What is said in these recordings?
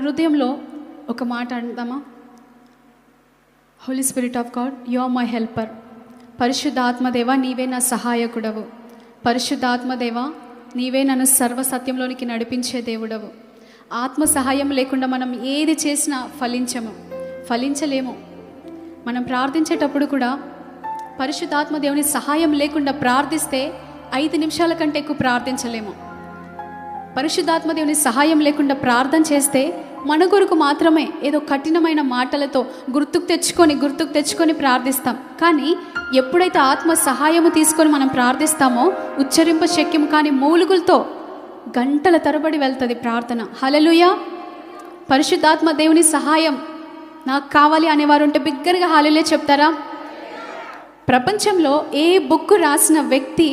హృదయంలో ఒక మాట అందామా? Holy Spirit of God you are my helper పరిశుద్ధాత్మదేవ నీవే నా సహాయకుడవు. పరిశుద్ధాత్మదేవ నీవే నన్ను సర్వసత్యంలోనికి నడిపించే దేవుడవు. ఆత్మ సహాయం లేకుండా మనం ఏది చేసినా ఫలించము. ఫలించలేము. మనం ప్రార్థించేటప్పుడు కూడా పరిశుద్ధాత్మ దేవుని సహాయం లేకుండా ప్రార్థిస్తే ఐదు నిమిషాల కంటే ఎక్కువ ప్రార్థించలేము. పరిశుద్ధాత్మ దేవుని సహాయం లేకుండా ప్రార్థన చేస్తే మన కొరకు మాత్రమే ఏదో కఠినమైన మాటలతో గుర్తుకు తెచ్చుకొని గుర్తుకు తెచ్చుకొని ప్రార్థిస్తాం. కానీ ఎప్పుడైతే ఆత్మ సహాయము తీసుకొని మనం ప్రార్థిస్తామో ఉచ్చరింప శక్యం కాని మూలుగులతో గంటల తరబడి వెళ్తుంది ప్రార్థన. హలలుయ పరిశుద్ధాత్మ దేవుని సహాయం నాకు కావాలి అనేవారు ఉంటే బిగ్గరగా హాలిలే చెప్తారా? ప్రపంచంలో ఏ బుక్ రాసిన వ్యక్తి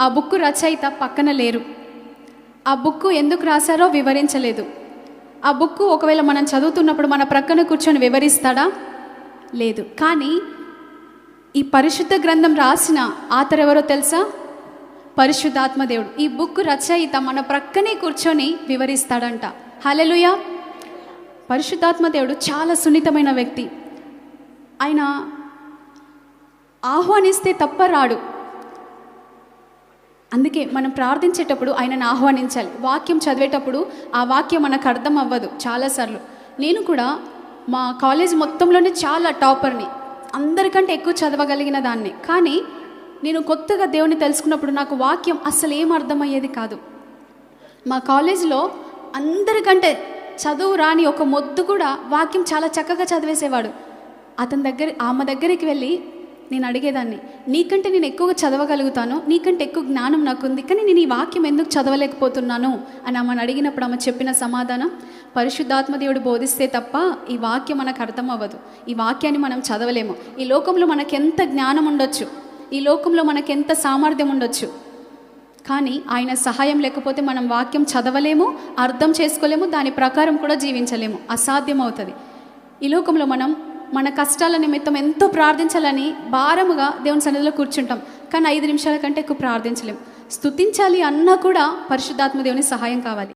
ఆ బుక్ రచయిత పక్కన లేరు. ఆ బుక్ ఎందుకు రాశారో వివరించలేదు. ఆ బుక్ ఒకవేళ మనం చదువుతున్నప్పుడు మన ప్రక్కన కూర్చొని వివరిస్తాడా? లేదు. కానీ ఈ పరిశుద్ధ గ్రంథం రాసిన ఆతరు ఎవరో తెలుసా? పరిశుద్ధాత్మ దేవుడు. ఈ బుక్ రచయిత మన ప్రక్కనే కూర్చొని వివరిస్తాడంట. హలెలుయా పరిశుద్ధాత్మ దేవుడు చాలా సున్నితమైన వ్యక్తి. ఆయన ఆహ్వానిస్తే తప్ప రాడు. అందుకే మనం ప్రార్థించేటప్పుడు ఆయనను ఆహ్వానించాలి. వాక్యం చదివేటప్పుడు ఆ వాక్యం మనకు అర్థం అవ్వదు చాలాసార్లు. నేను కూడా మా కాలేజ్ మొత్తంలోనే చాలా టాపర్ని. అందరికంటే ఎక్కువ చదవగలిగిన దాన్ని. కానీ నేను కొత్తగా దేవుని తెలుసుకున్నప్పుడు నాకు వాక్యం అస్సలు ఏం అర్థమయ్యేది కాదు. మా కాలేజీలో అందరికంటే చదువు రాని ఒక మొద్దు కూడా వాక్యం చాలా చక్కగా చదివేసేవాడు. అతని దగ్గర ఆమె దగ్గరికి వెళ్ళి నేను అడిగేదాన్ని నీకంటే నేను ఎక్కువగా చదవగలుగుతాను నీకంటే ఎక్కువ జ్ఞానం నాకుంది కానీ నేను ఈ వాక్యం ఎందుకు చదవలేకపోతున్నాను? అని ఆమెను అడిగినప్పుడు ఆమె చెప్పిన సమాధానం పరిశుద్ధాత్మ దేవుడు బోధిస్తే తప్ప ఈ వాక్యం మనకు అర్థం అవ్వదు ఈ వాక్యాన్ని మనం చదవలేము. ఈ లోకంలో మనకెంత జ్ఞానం ఉండొచ్చు ఈ లోకంలో మనకెంత సామర్థ్యం ఉండొచ్చు కానీ ఆయన సహాయం లేకపోతే మనం వాక్యం చదవలేము అర్థం చేసుకోలేము దాని ప్రకారం కూడా జీవించలేము. అసాధ్యం అవుతుంది ఈ లోకంలో మనం మన కష్టాల నిమిత్తం ఎంతో ప్రార్థించాలని భారముగా దేవుని సన్నిధిలో కూర్చుంటాం. కానీ ఐదు నిమిషాల కంటే ఎక్కువ ప్రార్థించలేం. స్థుతించాలి అన్నా కూడా పరిశుద్ధాత్మ దేవుని సహాయం కావాలి.